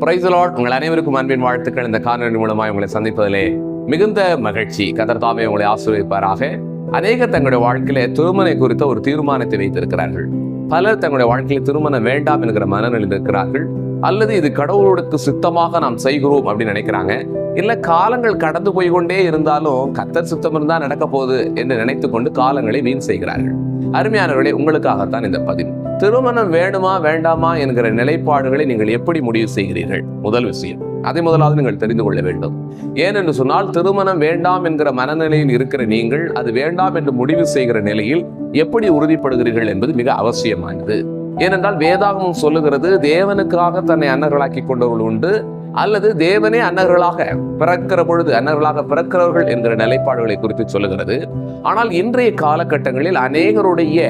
பிரைசலாட் உங்கள் அனைவருக்கும் அன்பின் வாழ்த்துக்கள். இந்த காணொலி மூலமாக உங்களை சந்திப்பதிலே மிகுந்த மகிழ்ச்சி. கதர் தாமே உங்களை ஆசீர்வதிப்பாராக. அநேக தங்களுடைய வாழ்க்கையில திருமணம் குறித்த ஒரு தீர்மானத்தை வைத்திருக்கிறார்கள். பலர் தங்களுடைய வாழ்க்கையில் திருமணம் வேண்டாம் என்கிற மனநிலையில் இருக்கிறார்கள். அல்லது இது கடவுளுக்கு சித்தமாக நாம் செய்கிறோம் அப்படின்னு நினைக்கிறாங்க. இல்ல காலங்கள் கடந்து போய் கொண்டே இருந்தாலும் கத்தர் சித்தம் இருந்தால் நடக்க போகுது என்று நினைத்து கொண்டு காலங்களை வீண் செய்கிறார்கள். அருமையானவர்களே உங்களுக்காகத்தான் இந்த பதிவு. திருமணம் வேணுமா வேண்டாமா என்கிற நிலைப்பாடுகளை நீங்கள் எப்படி முடிவு செய்கிறீர்கள்? முதல் விஷயம். அதை முதலாவது நீங்கள் தெரிந்து கொள்ள வேண்டும். ஏனென்று சொன்னால் திருமணம் வேண்டாம் என்கிற மனநிலையில் இருக்கிற நீங்கள் அது வேண்டாம் என்று முடிவு செய்கிற நிலையில் எப்படி உறுதிப்படுகிறீர்கள் என்பது மிக அவசியமானது. ஏனென்றால் வேதாகமம் சொல்லுகிறது தேவனுக்காக தன்னை அன்னர்களாக்கி கொண்டவர்கள் உண்டு அல்லது தேவனே அன்னர்களாக பிறக்கிற பொழுது அன்னர்களாக பிறக்கிறவர்கள் என்கிற நிலைப்பாடுகளை குறித்து சொல்லுகிறது. ஆனால் இன்றைய காலகட்டங்களில் அநேகருடைய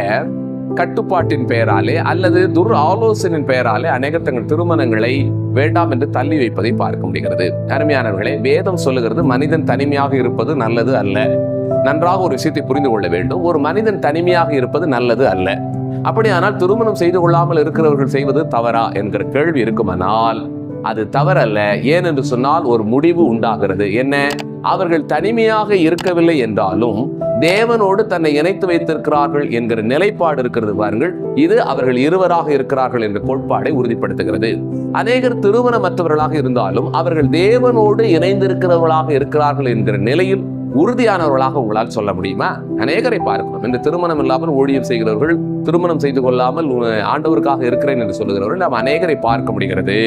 கட்டுப்பாட்டின் பெயராலே அல்லது துர் ஆலோசனையின் பெயராலே அநேகர் தங்கள் திருமணங்களை வேண்டாம் என்று தள்ளி வைப்பதை பார்க்க முடிகிறது. அருமையானவர்களே வேதம் சொல்லுகிறது மனிதன் தனிமையாக இருப்பது நல்லது அல்ல. நன்றாக ஒரு விஷயத்தை புரிந்து கொள்ள வேண்டும். ஒரு மனிதன் தனிமையாக இருப்பது நல்லது அல்ல. அப்படியானால் திருமணம் செய்து கொள்ளாமல் இருக்கிறவர்கள் செய்வது தவறா என்கிற கேள்வி இருக்குமானால் அது தவறல்ல. ஏனென்று சொன்னால் ஒரு முடிவு உண்டாகிறது. என்ன? அவர்கள் தனிமையாக இருக்கவில்லை என்றாலும் தேவனோடு தன்னை இணைத்து வைத்திருக்கிறார்கள் என்கிற நிலைப்பாடு இருக்கிறது பாருங்கள். இது அவர்கள் இருவராக இருக்கிறார்கள் என்ற கோட்பாடை உறுதிப்படுத்துகிறது. அநேகர் திருமணமற்றவர்களாக இருந்தாலும் அவர்கள் தேவனோடு இணைந்திருக்கிறவர்களாக இருக்கிறார்கள் என்கிற நிலையில் உறுதியானவர்களாக உங்களால் சொல்ல முடியுமா? அநேகரை பார்க்கிறோம். இந்த திருமணம் இல்லாமல் ஊழியம் செய்கிறவர்கள் திருமணம் செய்து கொள்ளாமல் ஆண்டவருக்காக இருக்கிறேன் என்று சொல்லுகிறவர்கள் நாம் அநேகரை பார்க்க முடிகிறது.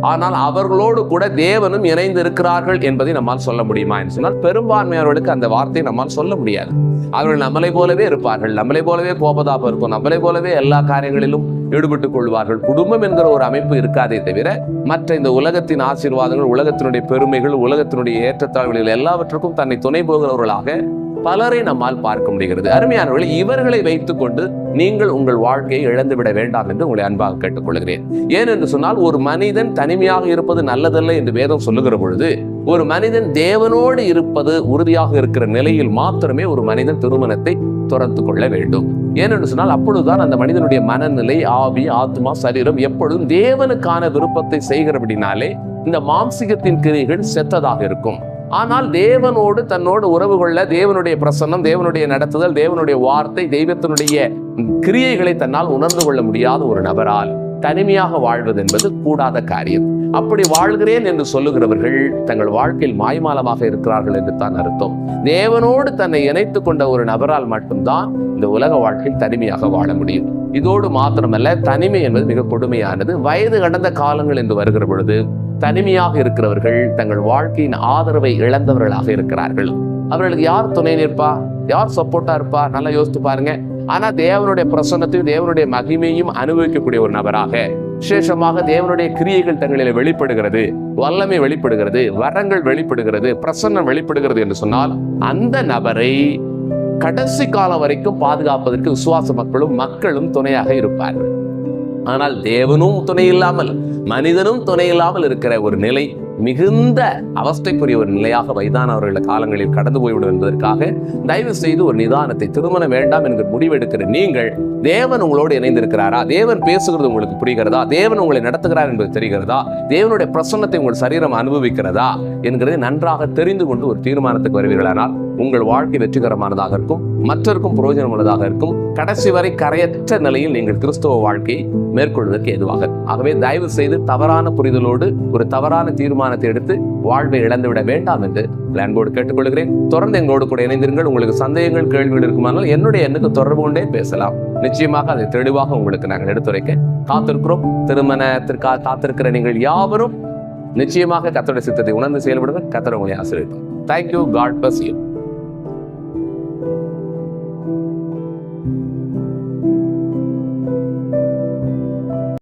ஆனால் அவர்களோடு கூட தேவனும் இணைந்து இருக்கிறார்கள் என்பதை நம்மால் சொல்ல முடியுமா என்று சொன்னால் பெரும்பான்மையானவர்களுக்கு அந்த வார்த்தையை நம்மால் சொல்ல முடியாது. அவர்கள் நம்மளை போலவே இருப்பார்கள். நம்மளை போலவே கோபதாபம் இருக்கும். நம்மளை போலவே எல்லா காரியங்களிலும் ஈடுபட்டுக் கொள்வார்கள். குடும்பம் என்கிற ஒரு அமைப்பு இருக்காதே தவிர மற்ற இந்த உலகத்தின் ஆசீர்வாதங்கள் உலகத்தினுடைய பெருமைகள் உலகத்தினுடைய ஏற்றத்தாழ்வுகள் எல்லாவற்றுக்கும் தன்னை துணை போகிறவர்களாக பலரை நம்மால் பார்க்க முடிகிறது. அருமையானவர்கள் இவர்களை வைத்துக்கொண்டு நீங்கள் உங்கள் வாழ்க்கையை இழந்துவிட வேண்டாம் என்று உங்களை அன்பாக கேட்டுக்கொள்கிறேன். ஏனென்று சொன்னால் ஒரு மனிதன் தனிமையாக இருப்பது நல்லதல்ல என்று வேதம் சொல்லுகிற பொழுது ஒரு மனிதன் தேவனோடு இருப்பது உறுதியாக இருக்கிற நிலையில் மாத்திரமே ஒரு மனிதன் திருமணத்தை துறந்து கொள்ள வேண்டும். ஏனென்று சொன்னால் அப்பொழுதுதான் அந்த மனிதனுடைய மனநிலை ஆவி ஆத்மா சரீரம் எப்பொழுதும் தேவனுக்கான விருப்பத்தை செய்கிறபடினாலே இந்த மாம்சிகத்தின் கிரிகள் செத்ததாக இருக்கும். ஆனால் தேவனோடு தன்னோடு உறவு கொள்ள தேவனுடைய பிரசன்னம் தேவனுடைய நடத்துதல் தேவனுடைய வார்த்தை தெய்வத்தினுடைய கிரியைகளை தன்னால் உணர்ந்து கொள்ள முடியாத ஒரு நபரால் தனிமையாக வாழ்வது என்பது கூடாத காரியம். அப்படி வாழ்கிறேன் என்று சொல்லுகிறவர்கள் தங்கள் வாழ்க்கையில் மாய்மாலமாக இருக்கிறார்கள் என்று தான் அர்த்தம். தேவனோடு தன்னை இணைத்துக் கொண்ட ஒரு நபரால் மட்டும்தான் இந்த உலக வாழ்க்கையில் தனிமையாக வாழ முடியும். இதோடு மாத்திரமல்ல தனிமை என்பது மிக கொடுமையானது. வயது கடந்த காலங்கள் என்று வருகிற பொழுது தனிமையாக இருக்கிறவர்கள் தங்கள் வாழ்க்கையின் ஆதரவை இழந்தவர்களாக இருக்கிறார்கள். அவர்களுக்கு யார் துணை நிற்பா? யார் சப்போர்ட்டா இருப்பா? நல்லா யோசித்து பாருங்க. ஆனா தேவனுடைய பிரசன்னத்தையும் தேவனுடைய மகிமையும் அனுபவிக்கக்கூடிய ஒரு நபராக விசேஷமாக தேவனுடைய கிரியைகள் தங்களில் வெளிப்படுகிறது. வல்லமை வெளிப்படுகிறது வரங்கள் வெளிப்படுகிறது பிரசன்னம் வெளிப்படுகிறது என்று சொன்னால் அந்த நபரை கடைசி காலம் வரைக்கும் பாதுகாப்பதற்கு விசுவாச மக்களும் மக்களும் துணையாக இருப்பார்கள். ஆனால் தேவனும் துணை இல்லாமல் மனிதனும் துணை இல்லாமல் இருக்கிற ஒரு நிலை மிகுந்த அவஸ்தைக்குரிய ஒரு நிலையாக வயதானவர்கள் காலங்களில் கடந்து போய்விடும் என்பதற்காக தயவு செய்து ஒரு நிதானத்தை திருமணம் வேண்டாம் என்கிற முடிவெடுக்கிற நீங்கள் தேவன் உங்களோடு இணைந்திருக்கிறாரா? தேவன் பேசுகிறது உங்களுக்கு புரிகிறதா? தேவன் உங்களை நடத்துகிறார் என்பது தெரிகிறதா? தேவனுடைய பிரசன்னத்தை உங்கள் சரீரம் அனுபவிக்கிறதா? என்கிறதை நன்றாக தெரிந்து கொண்டு ஒரு தீர்மானத்துக்கு வருவீர்களானால் உங்கள் வாழ்க்கை வெற்றிகரமானதாக இருக்கும் மற்றருக்கும் பிரயோஜனம் உள்ளதாக இருக்கும். கடைசி வரை கரையற்ற நிலையில் நீங்கள் கிறிஸ்தவ வாழ்க்கையை மேற்கொள்வதற்கு ஏதுவாக ஆகவே தயவு செய்து தவறான புரிதலோடு ஒரு தவறான தீர்மானத்தை எடுத்து வாழ்வை இழந்துவிட வேண்டாம் என்று பிளான் போர்டு கேட்டுக்கொள்கிறேன். தொடர்ந்து எங்களோடு கூட இணைந்திருங்கள். உங்களுக்கு சந்தேகங்கள் கேள்விகள் இருக்குமானால் என்னுடைய எண்ணுக்கு தொடர்பு கொண்டே பேசலாம். நிச்சயமாக அதை தெளிவாக உங்களுக்கு நாங்கள் எடுத்துரைக்க காத்திருக்கிறோம். திருமணத்திற்காக காத்திருக்கிற நீங்கள் யாவரும் நிச்சயமாக கத்தோட சித்தத்தை உணர்ந்து செயல்படுங்கள். கத்தர் உங்களை ஆசிரியர் தேங்க்யூ காட் பஸ் யூ